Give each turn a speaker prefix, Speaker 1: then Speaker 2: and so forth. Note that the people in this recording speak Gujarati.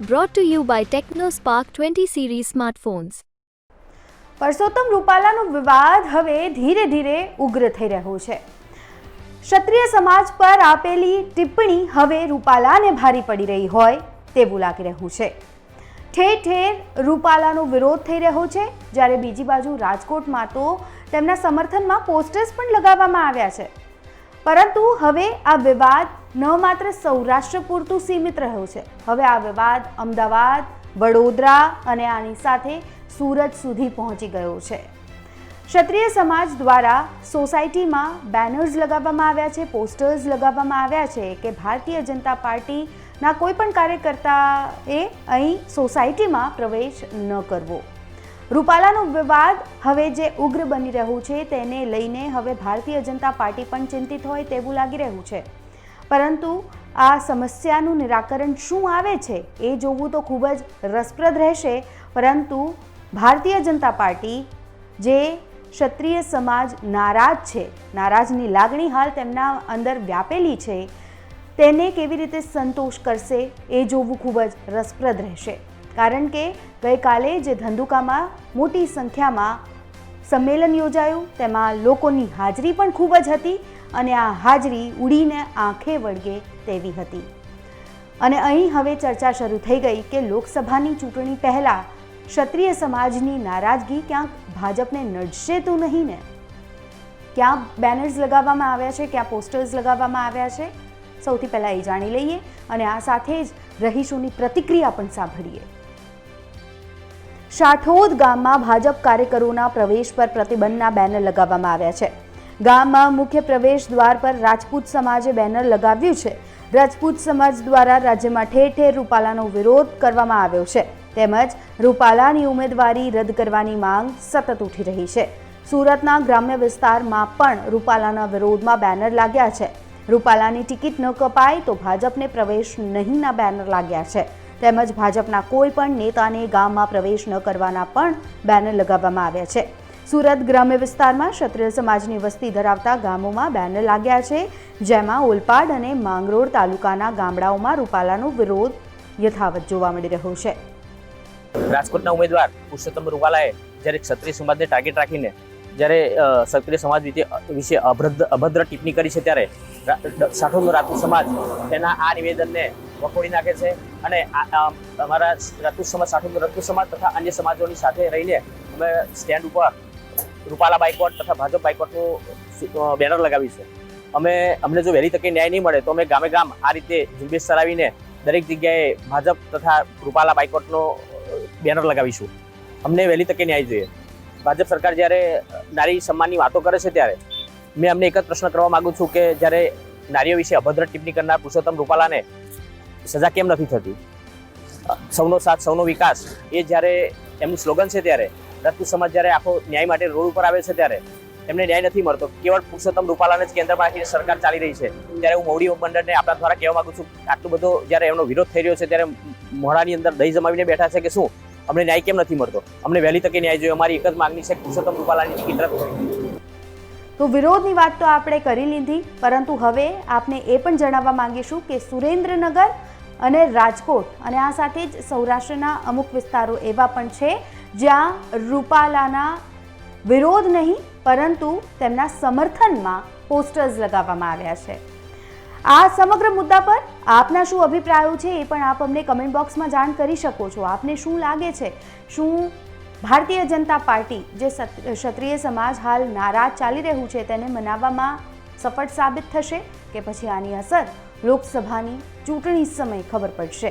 Speaker 1: Brought to you by TechnoSpark 20 series smartphones.
Speaker 2: Parshottam રૂપાલાનો વિવાદ હવે ધીરે ધીરે ઉગ્ર થઈ રહ્યો છે. ક્ષત્રિય સમાજ પર આપેલી ટિપ્પણી હવે રૂપાલાને ભારી પડી રહી હોય તેવું લાગી રહ્યું છે. ઠેર ઠેર રૂપાલાનો વિરોધ થઈ રહ્યો છે, જ્યારે બીજી બાજુ રાજકોટમાં તો તેમના સમર્થનમાં પોસ્ટર્સ પણ લગાવવામાં આવ્યા છે. પરંતુ હવે આ વિવાદ ન માત્ર સૌરાષ્ટ્ર પૂરતું સીમિત રહ્યો છે. હવે આ વિવાદ અમદાવાદ, વડોદરા અને આની સાથે સુરત સુધી પહોંચી ગયો છે. ક્ષત્રિય સમાજ દ્વારા સોસાયટીમાં બેનર્સ લગાવવામાં આવ્યા છે પોસ્ટર્સ લગાવવામાં આવ્યા છે કે ભારતીય જનતા પાર્ટીના કોઈ પણ કાર્યકર્તાએ અહીં સોસાયટીમાં પ્રવેશ ન કરવો. રૂપાલાનો વિવાદ હવે જે ઉગ્ર બની રહ્યું છે તેને લઈને હવે ભારતીય જનતા પાર્ટી પણ ચિંતિત હોય તેવું લાગી રહ્યું છે. પરંતુ આ સમસ્યાનું નિરાકરણ શું આવે છે એ જોવું તો ખૂબ જ રસપ્રદ રહેશે. પરંતુ ભારતીય જનતા પાર્ટી જે ક્ષત્રિય સમાજ નારાજ છે, નારાજની લાગણી હાલ તેમના અંદર વ્યાપેલી છે, તેને કેવી રીતે સંતોષ કરશે એ જોવું ખૂબ જ રસપ્રદ રહેશે. કારણ કે ગઈકાલે જે ધંધુકામાં મોટી સંખ્યામાં સંમેલન યોજાયું, તેમાં લોકોની હાજરી પણ ખૂબ જ હતી. અને આ હાજરી ઉડીને આંખે વળગે તેવી હતી. અને અહીં હવે ચર્ચા શરૂ થઈ ગઈ કે લોકસભાની ચૂંટણી પહેલાં ક્ષત્રિય સમાજની નારાજગી ક્યાંક ભાજપને નડશે તો નહીં ને? ક્યાં બેનર્સ લગાવવામાં આવ્યા છે, ક્યાં પોસ્ટર્સ લગાવવામાં આવ્યા છે? સૌથી પહેલાં એ જાણી લઈએ અને આ સાથે જ રહીશોની પ્રતિક્રિયા પણ સાંભળીએ. શાઠોદ ગામમાં ભાજપ કાર્યકરોના પ્રવેશ પર પ્રતિબંધના બેનર લગાવવામાં આવ્યા છે. ગામમાં મુખ્ય પ્રવેશ દ્વાર પર રાજપૂત સમાજે બેનર લગાવ્યું છે. રાજપૂત સમાજ દ્વારા રાજ્યમાં ઠેર ઠેર રૂપાલાનો વિરોધ કરવામાં આવ્યો છે. તેમજ રૂપાલાની ઉમેદવારી રદ કરવાની માંગ સતત ઉઠી રહી છે. સુરતના ગ્રામ્ય વિસ્તારમાં પણ રૂપાલાના વિરોધમાં બેનર લાગ્યા છે. રૂપાલાની ટિકિટ ન કપાય તો ભાજપને પ્રવેશ નહીંના બેનર લાગ્યા છે. તેમજ ભાજપના કોઈ પણ નેતાને ગામમાં પ્રવેશ ન કરવાના પણ બેનર લગાવવામાં આવ્યા છે. સુરત ગ્રામ્ય વિસ્તારમાં ક્ષત્રિય સમાજની વસ્તી ધરાવતા ગામોમાં બેનર લાગ્યા છે, જેમાં ઓલપાડ અને માંગરોળ તાલુકાના ગામડાઓમાં રૂપાલાનો વિરોધ યથાવત જોવા મળી રહ્યો છે.
Speaker 3: રાજકોટના ઉમેદવાર પુરુષોત્તમ રૂપાલાએ જ્યારે ક્ષત્રિય સમાજને ટાર્ગેટ રાખીને જ્યારે ક્ષત્રિય સમાજ વિશે અભદ્ર અભદ્ર ટિપ્પણી કરી છે ત્યારે સાઠોનો રાતુ સમાજ તેના આ નિવેદનને વખોડી નાખે છે અને અમારા રાજપૂત સમાજ, સાઠોનો રાજપૂત સમાજ તથા અન્ય સમાજોની સાથે રહીને અમે સ્ટેન્ડ ઉપર રૂપાલા બાયકોટ તથા ભાજપ બાયકોટનું બેનર લગાવી છે. અમે અમને જો વહેલી તકે ન્યાય નહીં મળે તો અમે ગામે ગામ આ રીતે ઝુંબેશ ચલાવીને દરેક જગ્યાએ ભાજપ તથા રૂપાલા બાયકોટનો બેનર લગાવીશું. અમને વહેલી તકે ન્યાય જોઈએ. ભાજપ સરકાર જ્યારે નારી સન્માનની વાતો કરે છે ત્યારે મેં અમને એક જ પ્રશ્ન કરવા માગું છું કે જ્યારે નારીઓ વિશે અભદ્ર ટિપ્પણી કરનાર પુરુષોત્તમ રૂપાલાને સજા કેમ નથી થતી? સૌનો સાથ, સૌનો વિકાસ એ જ્યારે એમનું સ્લોગન છે ત્યારે રાજપૂત સમાજ જ્યારે આખો ન્યાય માટે રોડ ઉપર આવે છે ત્યારે એમને ન્યાય નથી મળતો. કેવળ પુરુષોત્તમ રૂપાલાને જ કેન્દ્રમાં રાખીને સરકાર ચાલી રહી છે. ત્યારે હું મોવડી મંડળને આપણા દ્વારા કહેવા માંગુ છું, આટલું બધો જ્યારે એમનો વિરોધ થઈ રહ્યો છે ત્યારે મોડાની અંદર દહીં જમાવીને બેઠા છે કે શું? અમને ન્યાય કેમ નથી મળતો? અમને વહેલી તકે ન્યાય જોઈએ. અમારી એક જ માંગણી છે પુરુષોત્તમ રૂપાલાની રદ
Speaker 2: તો વિરોધની વાત તો આપણે કરી લીધી, પરંતુ હવે આપને એ પણ જણાવવા માંગીશું કે સુરેન્દ્રનગર અને રાજકોટ અને આ સાથે જ સૌરાષ્ટ્રના અમુક વિસ્તારો એવા પણ છે જ્યાં રૂપાલાના વિરોધ નહીં, પરંતુ તેમના સમર્થનમાં પોસ્ટર્સ લગાવવામાં આવ્યા છે. આ સમગ્ર મુદ્દા પર આપના શું અભિપ્રાયો છે એ પણ આપ અમને કમેન્ટ બોક્સમાં જાણ કરી શકો છો. આપને શું લાગે છે? શું ભારતીય જનતા પાર્ટી, જે ક્ષત્રિય સમાજ હાલ નારાજ ચાલી રહ્યું છે, તેને મનાવવામાં સફળ સાબિત થશે કે પછી આની અસર લોકસભાની ચૂંટણી સમયે ખબર પડશે?